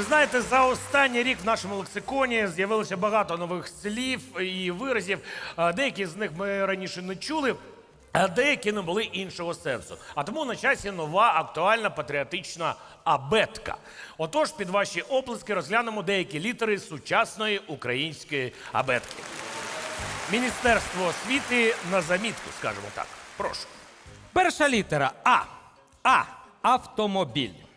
Ви знаєте, за останній рік в нашому лексиконі з'явилося багато нових слів і виразів. Деякі з них ми раніше не чули. А деякі не були іншого сенсу. А тому на часі нова актуальна патріотична абетка. Отож, під ваші оплески розглянемо деякі літери сучасної української абетки. Міністерство освіти на замітку, скажімо так. Прошу. Перша літера А. А. Автомобіль.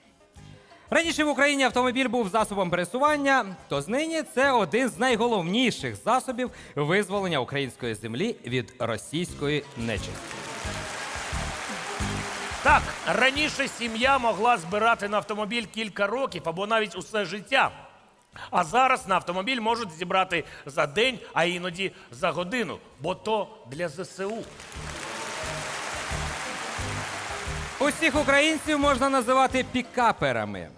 Раніше в Україні автомобіль був засобом пересування, то знині це один з найголовніших засобів визволення української землі від російської нечисті. Так, раніше сім'я могла збирати на автомобіль кілька років або навіть усе життя. А зараз на автомобіль можуть зібрати за день, а іноді за годину, бо то для ЗСУ. Усіх українців можна називати пікаперами,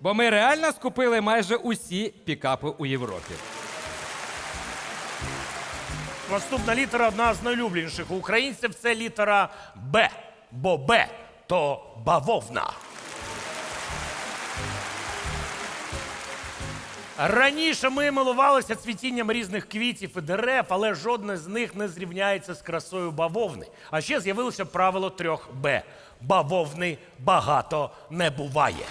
бо ми реально скупили майже усі пікапи у Європі. Наступна літера одна з найулюбленіших у українців це літера Б. Бо Б то бавовна. Раніше ми милувалися цвітінням різних квітів і дерев, але жодне з них не зрівняється з красою бавовни. А ще з'явилося правило трьох Б. Бавовни багато не буває.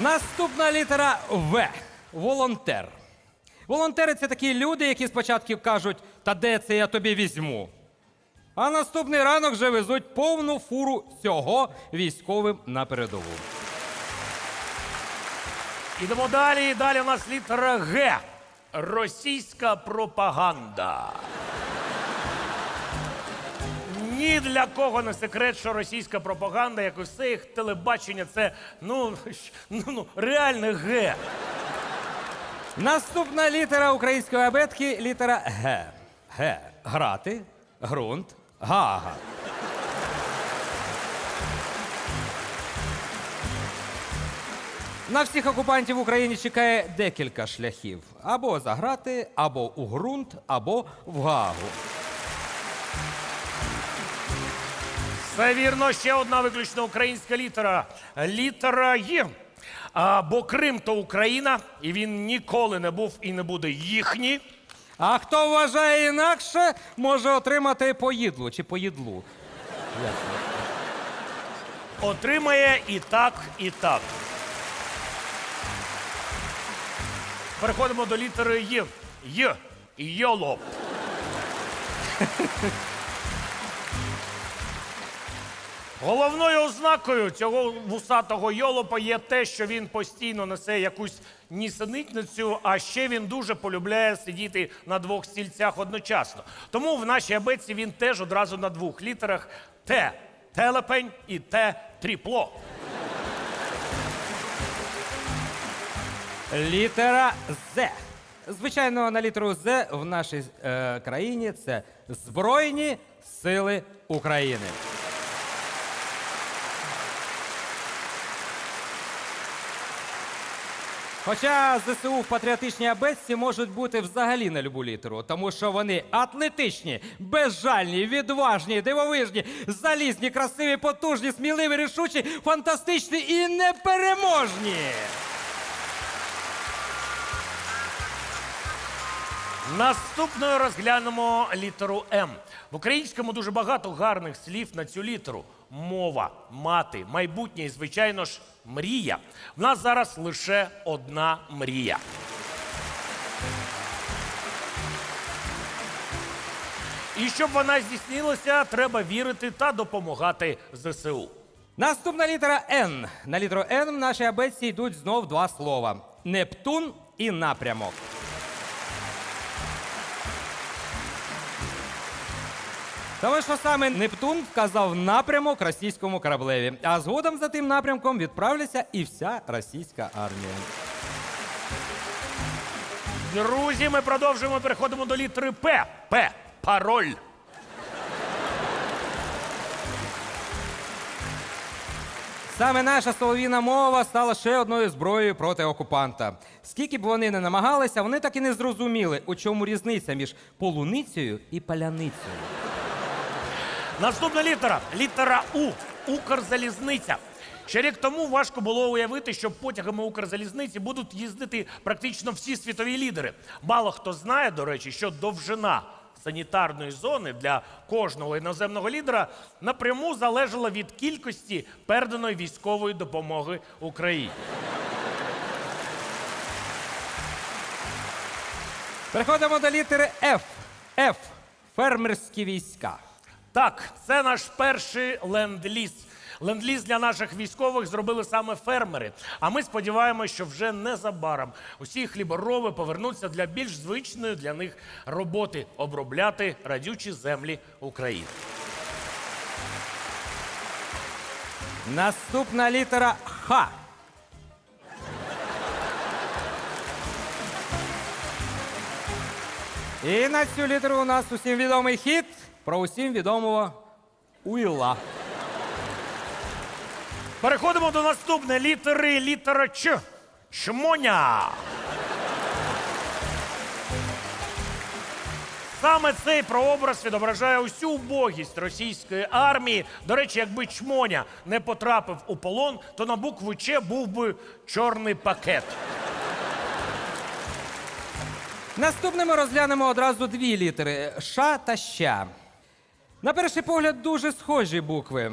Наступна літера В. Волонтер. Волонтери це такі люди, які спочатку кажуть, та де це я тобі візьму. А наступний ранок вже везуть повну фуру всього військовим на передову. Ідемо далі. Далі у нас літера Г. Російська пропаганда. Ні для кого не секрет, що російська пропаганда, як і все їх телебачення, це ну, ну, ну реальне Г. Наступна літера української абетки літера Г. Г. Грати, ґрунт, гага. На всіх окупантів в Україні чекає декілька шляхів: або заграти, або у ґрунт, або в гагу. Це вірно, ще одна виключно українська літера. Літера Й. А, бо Крим то Україна, і він ніколи не був і не буде їхній. А хто вважає інакше, може отримати поїдлу чи поїдлу. Отримає і так, і так. Переходимо до літери Й. Й. Йолоп. Головною ознакою цього вусатого йолопа є те, що він постійно несе якусь нісенітницю, а ще він дуже полюбляє сидіти на двох стільцях одночасно. Тому в нашій абетці він теж одразу на двох літерах Т телепень і Т тріпло. Літера З. Звичайно, на літеру З в нашій е, країні це Збройні Сили України. Хоча ЗСУ в патріотичній абетці можуть бути взагалі на любу літеру, тому що вони атлетичні, безжальні, відважні, дивовижні, залізні, красиві, потужні, сміливі, рішучі, фантастичні і непереможні. Наступною розглянемо літеру М. В українському дуже багато гарних слів на цю літеру: мова, мати, майбутнє і, звичайно ж, мрія. В нас зараз лише одна мрія. І щоб вона здійснилася, треба вірити та допомагати ЗСУ. Наступна літера Н. На літеру Н в нашій абетці йдуть знов два слова: Нептун і напрямок. Тому що саме Нептун вказав напрямок російському кораблеві, а згодом за тим напрямком відправляться і вся російська армія. Друзі, ми продовжуємо. Переходимо до літери П. П. Пароль. Саме наша солов'їна мова стала ще одною зброєю проти окупанта. Скільки б вони не намагалися, вони так і не зрозуміли, у чому різниця між полуницею і паляницею. Наступна літера. Літера У. Укрзалізниця. Ще рік тому важко було уявити, що потягами Укрзалізниці будуть їздити практично всі світові лідери. Мало хто знає, до речі, що довжина санітарної зони для кожного іноземного лідера напряму залежала від кількості переданої військової допомоги Україні. Переходимо до літери F. F. Фермерські війська. Так, це наш перший ленд-ліз. Ленд-ліз для наших військових зробили саме фермери. А ми сподіваємося, що вже незабаром усі хліборови повернуться для більш звичної для них роботи обробляти радючі землі України. Наступна літера Х. І на цю літеру у нас усім відомий хіт про усім відомого Уіла. Переходимо до наступної літери. Літера Ч. Чмоня. Саме цей прообраз відображає усю убогість російської армії. До речі, якби чмоня не потрапив у полон, то на букву Ч був би чорний пакет. Наступними розглянемо одразу дві літери Ш та Щ. На перший погляд дуже схожі букви.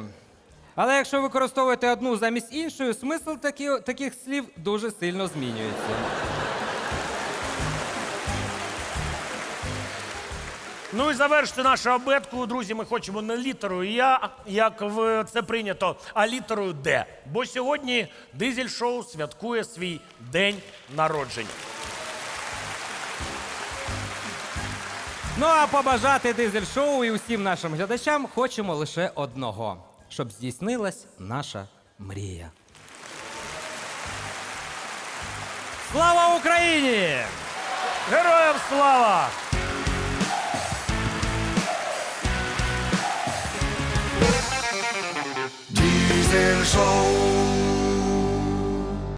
Але якщо використовуєте одну замість іншої, смисл такі, таких слів дуже сильно змінюється. Ну і завершити нашу абетку, друзі. Ми хочемо не літерою Я, як в це прийнято, а літерою Д. Бо сьогодні дизель шоу святкує свій день народження. Ну а побажати дизель шоу і усім нашим глядачам хочемо лише одного: щоб здійснилась наша мрія. Слава Україні! Героям слава!